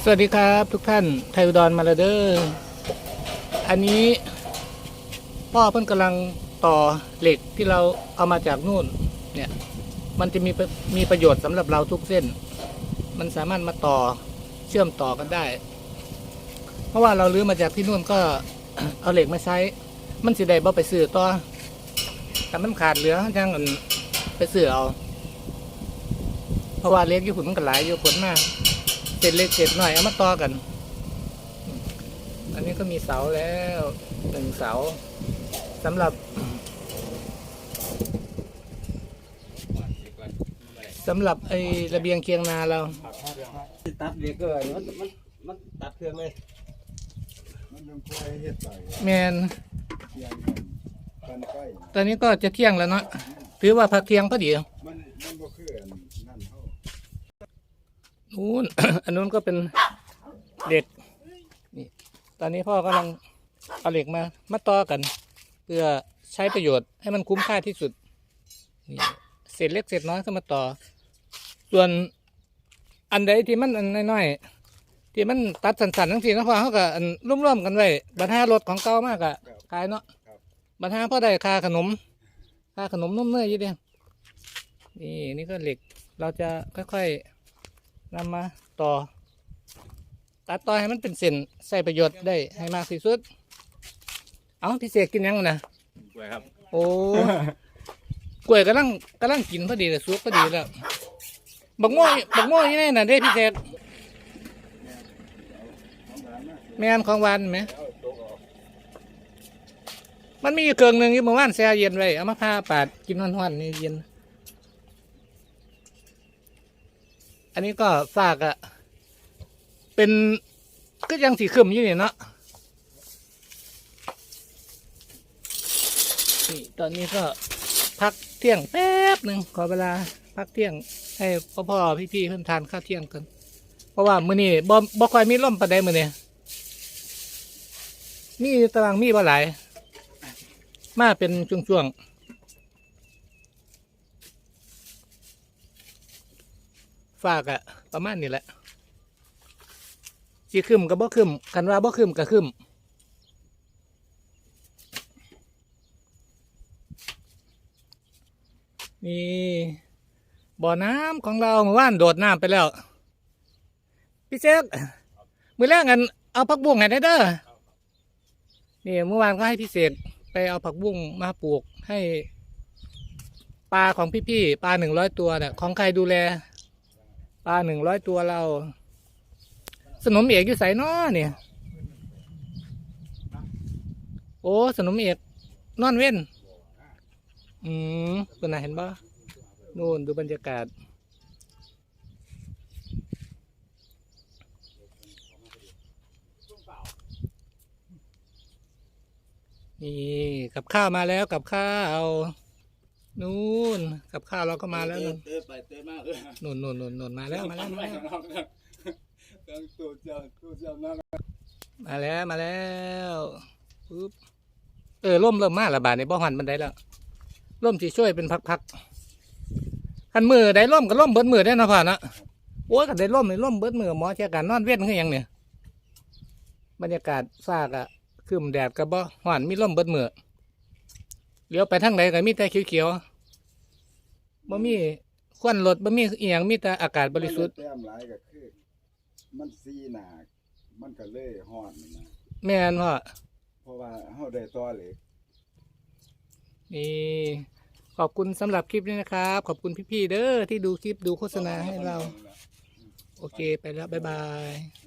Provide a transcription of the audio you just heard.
สวัสดีครับทุกท่านไทยอุดรมาล้วเดอร์ อันนี้พ่อเพิ่นกำลังต่อเหล็กที่เราเอามาจากนู่น เนี่ย มันจะมีมีประโยชน์สำหรับเราทุกเส้น มันสามารถมาต่อเชื่อมต่อกันได้ เพราะว่าเราลื้อมาจากที่นู่นก็เอาเหล็กมาใช้ มันสิได้บ่ไปซื้อต่อแต่มันขาดเหลือจังอันไปซื้อเอา เพราะว่าเหล็กอยู่ผุนมันก็หลายอยู่ผลมาก เศษเล็กเศษหน่อยเอามาต่อกัน อันนี้ก็มีเสาแล้วหนึ่งเสาสำหรับสำหรับไอ้ระเบียงเคียงนาเรา ตัดเด็กเกินมันมันมันตัดเครื่องเลยมันยังค่อยเฮ็ดไปแมนเที่ยงกันกันใกล้ตอนนี้ก็จะเที่ยงแล้วเนาะถือว่าพักเที่ยงพอดีมันมันบ่คืออันนั่นเฮา นู้นอันนู้นก็เป็นเด็กนี่ตอนนี้พ่อกำลังเอาเหล็กมามาต่อกัน เพื่อใช้ประโยชน์ให้มันคุ้มค่าที่สุดนี่เศษเล็กเศษน้อยก็มาต่อ ส่วนอันใดที่มันอันน้อยๆที่มันตัดสันๆทั้งสี่นะพ่อเขาก็ร่วมๆกันไว้บรรทารถของเก่ามากอะขายเนาะบรรทาพ่อได้ค่าขนมค่าขนมนมเนยอยี่เดียนี่นี่ก็เหล็กเราจะค่อยๆ นำมาต่อ ตัดต่อให้มันเป็นเส้นใส่ประโยชน์ได้ให้มากที่สุด เอาพี่เสกกินยังนะกล้วยครับ โอ้กล้วยกำลังกำลังกินพอดีเลยสุกพอดีแล้วบักโม่บักโม่ยังไงน่ะเด้พี่เสกแม่นของหวานไหมเอาตกออกมันมีอยู่เกลืองหนึ่งอยู่เมื่อวานแช่เย็นไว้เอามาพาปาดกินหวานๆนี่เย็น อันนี้ก็ฝากอะเป็นก็ยังสีขึ้มอยู่นี่เนาะนี่ตอนนี้ก็พักเที่ยงแป๊บหนึ่งขอเวลาพักเที่ยงให้พ่อพ่อพี่พี่เพื่อนทานข้าวเที่ยงกัน เพราะว่ามื้อนี้บ่บ่ค่อยมีลมปานใดมื้อนี้มีตารางมีบ่หลาย มาเป็นช่วงๆ ฝากอะประมาณนี้แหละสิขึ้นก็บ่ขึ้นคันว่าบ่ขึ้นก็ขึ้นนี่บ่อน้ำของเราเมื่อวานโดดน้ำไปแล้ว พี่เจ๊กมือแรกกันเอาผักบุ้งให้ได้เด้อนี่เมื่อวานก็ให้พี่เสกไปเอาผักบุ้งมาปลูกให้ปลาของพี่ๆปลาหนึ่งร้อยตัวเนี่ยของใครดูแล ปลาหนึ่งร้อยตัวเรา สนมเอกอยู่ใส่นอเนี่ย โอ้สนมเอกนอนเว้น อืมเป็นไงเห็นปะนู่นดูบรรยากาศ นี่กับข้าวมาแล้วกับข้าว นู่นกับข้าวเราก็มาแล้วนู่นเต้ไปเต้มาเออนู่นนู่นนู่นนู่นมาแล้วมาแล้วมาแล้วตั้งตัวเจ้าตัวเจ้านั่นมาแล้วมาแล้วปุ๊บเออร่มเริ่มมาและบาดในบ่หันบันไดแล้วร่มที่ช่วยเป็นพักๆขันมือได้ร่มก็ร่มเบิดมือได้นะพ่อนะโอ้ยขันได้ร่มในร่มเบิดมือหมอเจ้าการนอนเว้นคือหยังเนี่ยบรรยากาศซากอะคืมแดดกับบ่หวานมีร่มเบิดมือ เลี้ยวไปทางไหนก็มีแต่เขียวๆบ่มีควันรถบ่มีอีหยังมีแต่อากาศบริสุทธิ์แต้มหลายก็คือ มันซีหนามันก็เลยฮ้อนนะแม่นพ่อเพราะว่าเฮาได้ต่อเหล็ก นี่ขอบคุณสำหรับคลิปนี้นะครับ ขอบคุณพี่ๆเด้อที่ดูคลิปดูโฆษณาให้เรา โอเคไปแล้ว บ๊ายบาย